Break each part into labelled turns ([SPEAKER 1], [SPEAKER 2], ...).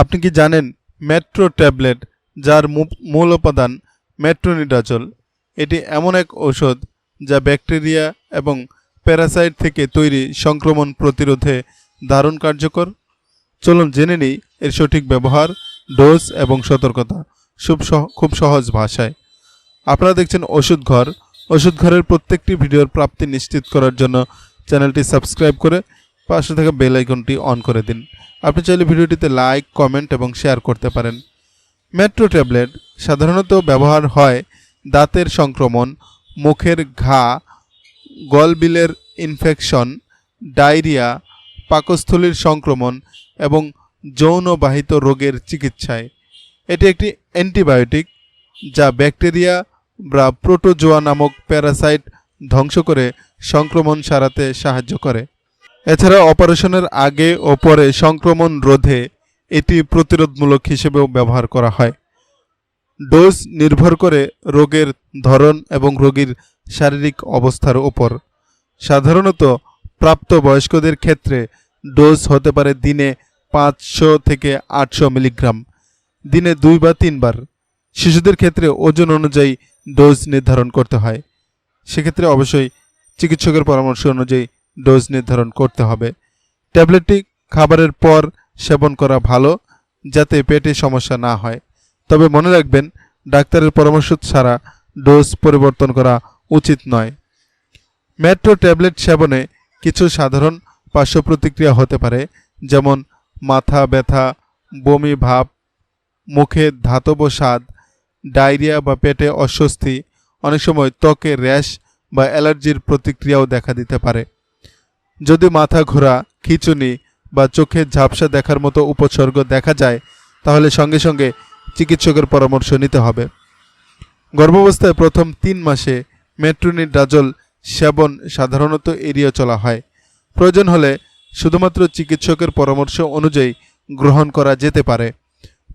[SPEAKER 1] আপনি কি জানেন মেট্রো ট্যাবলেট, যার মূল উপাদান মেট্রোনিডাজল, এটি এমন এক ঔষধ যা ব্যাকটেরিয়া এবং প্যারাসাইট থেকে তৈরি সংক্রমণ প্রতিরোধে দারুণ কার্যকর? চলুন জেনে নিই এর সঠিক ব্যবহার, ডোজ এবং সতর্কতা, খুব খুব সহজ ভাষায়। আপনারা দেখছেন ওষুধ ঘর। ওষুধ ঘরের প্রত্যেকটি ভিডিওর প্রাপ্তি নিশ্চিত করার জন্য চ্যানেলটি সাবস্ক্রাইব করে পাশে থাকা বেল আইকনটি অন করে দিন। আপনি চাইলে ভিডিওটিতে লাইক কমেন্ট এবং শেয়ার করতে পারেন। মেট্রো ট্যাবলেট সাধারণত ব্যবহার হয় দাঁতের সংক্রমণ, মুখের ঘা গলবিলের ইনফেকশন ডায়রিয়া পাকস্থলীর সংক্রমণ এবং যৌনবাহিত রোগের চিকিৎসায়। এটি একটি অ্যান্টিবায়োটিক যা ব্যাকটেরিয়া বা প্রোটোজোয়া নামক প্যারাসাইট ধ্বংস করে সংক্রমণ সারাতে সাহায্য করে। এছাড়া অপারেশনের আগে ও পরে সংক্রমণ রোধে এটি প্রতিরোধমূলক হিসেবেও ব্যবহার করা হয়। ডোজ নির্ভর করে রোগের ধরন এবং রোগীর শারীরিক অবস্থার উপর। সাধারণত প্রাপ্ত বয়স্কদের ক্ষেত্রে ডোজ হতে পারে দিনে পাঁচশো থেকে আটশো মিলিগ্রাম, দিনে দুই বা তিনবার। শিশুদের ক্ষেত্রে ওজন অনুযায়ী ডোজ নির্ধারণ করতে হয়। সেক্ষেত্রে অবশ্যই চিকিৎসকের পরামর্শ অনুযায়ী ডোজ নির্ধারণ করতে হবে। ট্যাবলেটটি খাবারের পর সেবন করা ভালো, যাতে পেটে সমস্যা না হয়। তবে মনে রাখবেন, ডাক্তারের পরামর্শ ছাড়া ডোজ পরিবর্তন করা উচিত নয়। মেট্রো ট্যাবলেট সেবনে কিছু সাধারণ পার্শ্ব প্রতিক্রিয়া হতে পারে, যেমন মাথা ব্যথা, বমি ভাব, মুখে ধাতব স্বাদ, ডায়রিয়া বা পেটে অস্বস্তি, অনেক সময় ত্বকে র্যাশ বা অ্যালার্জির প্রতিক্রিয়াও দেখা দিতে পারে। যদি মাথা ঘোরা, খিচুনি বা চোখে ঝাপসা দেখার মতো উপসর্গ দেখা যায়, তাহলে সঙ্গে সঙ্গে চিকিৎসকের পরামর্শ নিতে হবে। গর্ভাবস্থায় প্রথম তিন মাসে মেট্রোনিডাজল সেবন সাধারণত এড়িয়ে চলা হয়। প্রয়োজন হলে শুধুমাত্র চিকিৎসকের পরামর্শ অনুযায়ী গ্রহণ করা যেতে পারে।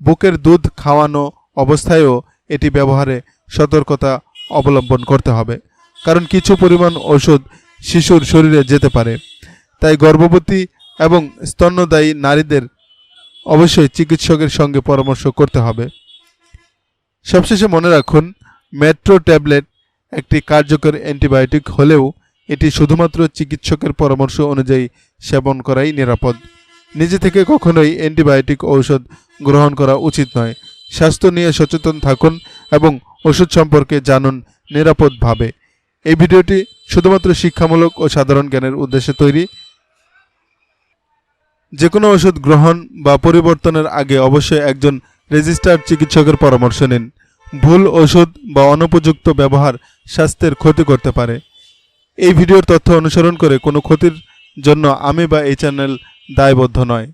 [SPEAKER 1] বুকের দুধ খাওয়ানো অবস্থায়ও এটি ব্যবহারে সতর্কতা অবলম্বন করতে হবে। কারণ কিছু পরিমাণ ওষুধ শিশুর শরীরে যেতে পারে। তাই গর্ভবতী এবং স্তন্যদায়ী নারীদের অবশ্যই চিকিৎসকের সঙ্গে পরামর্শ করতে হবে। সবশেষে মনে রাখুন, মেট্রো ট্যাবলেট একটি কার্যকর অ্যান্টিবায়োটিক হলেও এটি শুধুমাত্র চিকিৎসকের পরামর্শ অনুযায়ী সেবন করাই নিরাপদ। নিজে থেকে কখনোই অ্যান্টিবায়োটিক ঔষধ গ্রহণ করা উচিত নয়। স্বাস্থ্য নিয়ে সচেতন থাকুন এবং ওষুধ সম্পর্কে জানুন নিরাপদভাবে। এই ভিডিওটি শুধুমাত্র শিক্ষামূলক ও সাধারণ জ্ঞানের উদ্দেশ্যে তৈরি। যে কোনো ওষুধ গ্রহণ বা পরিবর্তনের আগে অবশ্যই একজন রেজিস্টার্ড চিকিৎসকের পরামর্শ নিন। ভুল ওষুধ বা অনুপযুক্ত ব্যবহার স্বাস্থ্যের ক্ষতি করতে পারে। এই ভিডিওর তথ্য অনুসরণ করে কোনো ক্ষতির জন্য আমি বা এই চ্যানেল দায়বদ্ধ নয়।